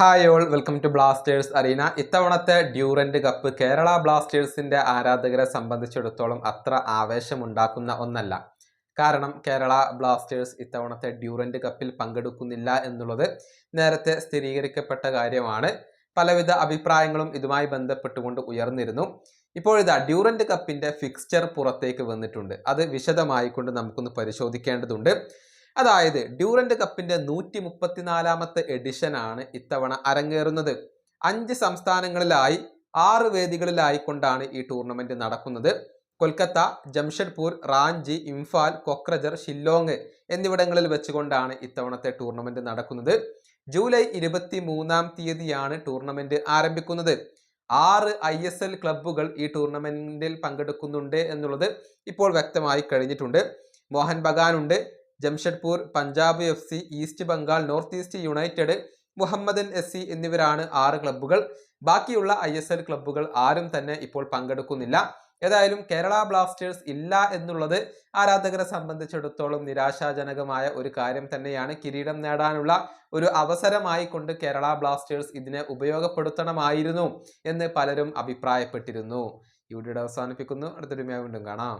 Hi all welcome to Blasters arena ഇത്തവണത്തെ Durand cup Kerala ബ്ലാസ്റ്റേഴ്സിന്റെ ആരാധകരെ സംബന്ധിച്ചിടത്തോളം അത്ര ആവേശമുണ്ടാക്കുന്ന ഒന്നല്ല. കാരണം കേരള ബ്ലാസ്റ്റേഴ്സ് ഇത്തവണത്തെ ഡ്യൂറന്റ് കപ്പിൽ പങ്കെടുക്കുന്നില്ല എന്നുള്ളത് നേരത്തെ സ്ഥിരീകരിക്കപ്പെട്ട കാര്യമാണ്. പലവിധ അഭിപ്രായങ്ങളും ഇതുമായി ബന്ധപ്പെട്ടുകൊണ്ട് ഉയർന്നിരുന്നു. ഇപ്പോഴിതാ ഡ്യൂറന്റ് കപ്പിന്റെ ഫിക്സ്ചർ പുറത്തേക്ക് വന്നിട്ടുണ്ട്. അത് വിശദമായിക്കൊണ്ട് നമുക്കൊന്ന് പരിശോധിക്കേണ്ടതുണ്ട്. അതായത് ഡ്യൂറന്റ് കപ്പിന്റെ നൂറ്റി മുപ്പത്തിനാലാമത്തെ എഡിഷൻ ആണ് ഇത്തവണ അരങ്ങേറുന്നത്. അഞ്ച് സംസ്ഥാനങ്ങളിലായി ആറ് വേദികളിലായിക്കൊണ്ടാണ് ഈ ടൂർണമെന്റ് നടക്കുന്നത്. കൊൽക്കത്ത ജംഷഡ്പൂർ റാഞ്ചി ഇംഫാൽ കൊക്രജർ ഷില്ലോങ് എന്നിവിടങ്ങളിൽ വെച്ചുകൊണ്ടാണ് ഇത്തവണത്തെ ടൂർണമെന്റ് നടക്കുന്നത്. ജൂലൈ ഇരുപത്തി മൂന്നാം തീയതിയാണ് ടൂർണമെന്റ് ആരംഭിക്കുന്നത്. ആറ് ഐ എസ് എൽ ക്ലബ്ബുകൾ ഈ ടൂർണമെന്റിൽ പങ്കെടുക്കുന്നുണ്ട് എന്നുള്ളത് ഇപ്പോൾ വ്യക്തമായി കഴിഞ്ഞിട്ടുണ്ട്. Mohan ബഗാനുണ്ട് Jamshedpur Punjab F C East Bengal North East United Mohammedan S C എന്നിവരാണ് ആറ് ക്ലബ്ബുകൾ. ബാക്കിയുള്ള ഐ എസ് എൽ ക്ലബ്ബുകൾ ആരും തന്നെ ഇപ്പോൾ പങ്കെടുക്കുന്നില്ല. ഏതായാലും കേരള ബ്ലാസ്റ്റേഴ്സ് ഇല്ല എന്നുള്ളത് ആരാധകരെ സംബന്ധിച്ചിടത്തോളം നിരാശാജനകമായ ഒരു കാര്യം തന്നെയാണ്. കിരീടം നേടാനുള്ള ഒരു അവസരമായി കൊണ്ട് കേരള ബ്ലാസ്റ്റേഴ്സ് ഇതിനെ ഉപയോഗപ്പെടുത്തണമായിരുന്നു എന്ന് പലരും അഭിപ്രായപ്പെട്ടിരുന്നു. ഈ വീഡിയോ അവസാനിപ്പിക്കുന്നു. അടുത്തൊരു വീണ്ടും കാണാം.